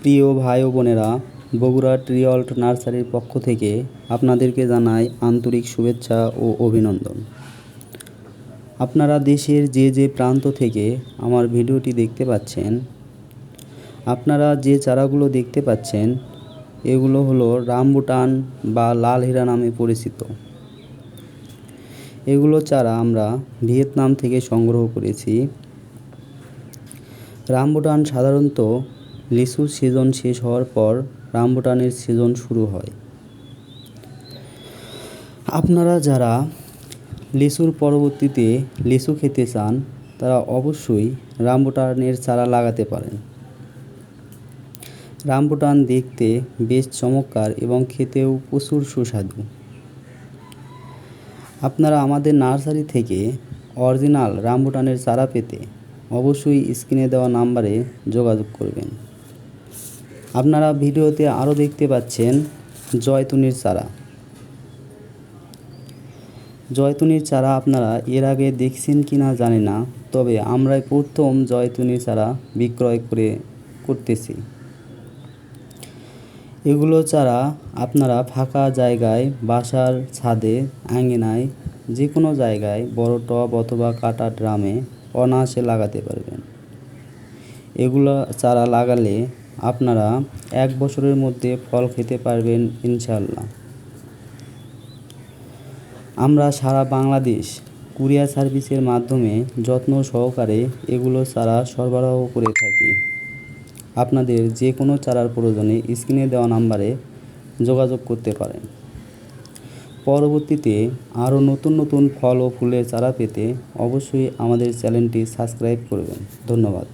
প্রিয় ভাই ও বোনেরা বগুড়া ট্রিঅল্ট নার্সারির পক্ষ থেকে আপনাদেরকে জানাই আন্তরিক শুভেচ্ছা ও অভিনন্দন। আপনারা দেশের যে যে প্রান্ত থেকে আমার ভিডিওটি দেখতে পাচ্ছেন, আপনারা যে চারাগুলো দেখতে পাচ্ছেন, এগুলো হলো রামবুটান বা লাল হীরা নামে পরিচিত। এগুলো চারা আমরা ভিয়েতনাম থেকে সংগ্রহ করেছি। রামবুটান সাধারণত লিচুর সিজন শেষ হওয়ার পর রামবুটানের সিজন শুরু হয়। আপনারা যারা লিচুর পরবর্তীতে লিচু খেতে চান, তারা অবশ্যই রামবুটানের চারা লাগাতে পারেন। রামবুটান দেখতে বেশ চমৎকার এবং খেতেও প্রচুর সুস্বাদু। আপনারা আমাদের নার্সারি থেকে অরিজিনাল রামবুটানের চারা পেতে অবশ্যই স্ক্রিনে দেওয়া নাম্বারে যোগাযোগ করবেন। আপনারা ভিডিওতে আরও দেখতে পাচ্ছেন জয়তুনির চারা। জয়তুনির চারা আপনারা এর আগে দেখছেন কি না জানি না, তবে আমরাই প্রথম জয়তুনির চারা বিক্রয় করে করতেছি। এগুলো চারা আপনারা ফাঁকা জায়গায়, বাসার ছাদে, আঙিনায় যে কোনো জায়গায়, বড় টব অথবা কাটা ড্রামে অনায়াসে লাগাতে পারবেন। এগুলো চারা লাগালে আপনারা এক বছরের মধ্যে ফল খেতে পারবেন ইনশাল্লাহ আমরা সারা বাংলাদেশ কুরিয়ার সার্ভিসের মাধ্যমে যত্ন সহকারে এগুলো চারা সরবরাহ করে থাকি। আপনাদের যে কোনো চারার প্রয়োজনে স্ক্রিনে দেওয়া নাম্বারে যোগাযোগ করতে পারেন। পরবর্তীতে আরও নতুন নতুন ফল ও ফুলের চারা পেতে অবশ্যই আমাদের চ্যানেলটি সাবস্ক্রাইব করবেন। ধন্যবাদ।